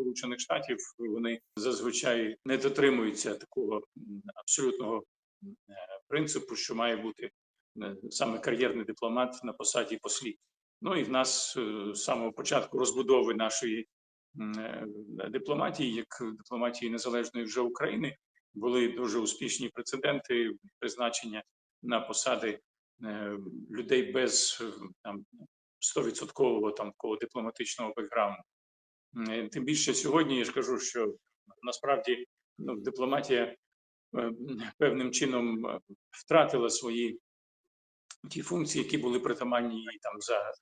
Сполучених Штатів вони зазвичай не дотримуються такого абсолютного е, принципу, що має бути е, саме кар'єрний дипломат на посаді послів. Ну і в нас е, з самого початку розбудови нашої дипломатії, як дипломатії незалежної вже України, були дуже успішні прецеденти призначення на посади людей без там стовідсоткового там такого дипломатичного бекграунду. Е, Тим більше сьогодні я ж кажу, що насправді ну, дипломатія е, певним чином е, втратила свої ті функції, які були притаманні їй там за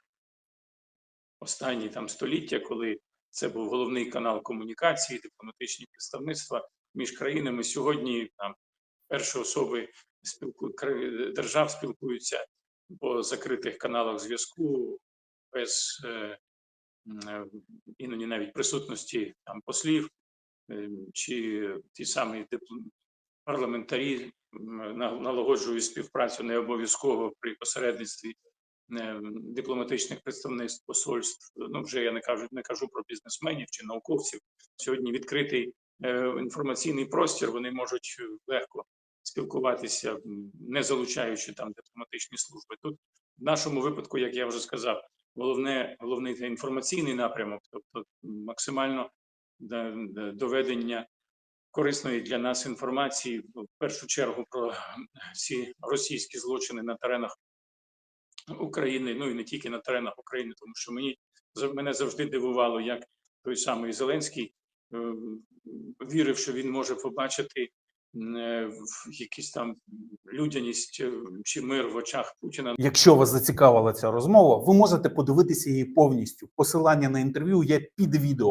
останні там століття, коли це був головний канал комунікації, дипломатичні представництва між країнами. Сьогодні там перші особи спілку держав спілкуються по закритих каналах зв'язку без іноді навіть присутності там послів е, чи ті самі парламентарі на- налагоджують співпрацю не обов'язково при посередництві е, дипломатичних представництв посольств. Ну вже я не кажу, не кажу про бізнесменів чи науковців. Сьогодні відкритий е, інформаційний простір. Вони можуть е, легко спілкуватися, не залучаючи там дипломатичні служби. Тут в нашому випадку, як я вже сказав, головне головний це інформаційний напрямок, тобто максимально доведення корисної для нас інформації, в першу чергу про всі російські злочини на теренах України, ну і не тільки на теренах України, тому що мені мене завжди дивувало, як той самий Зеленський е, вірив, що він може побачити якісь там людяність е, чи мир в очах Путіна. Якщо вас зацікавила ця розмова, ви можете подивитися її повністю. Посилання на інтерв'ю є під відео.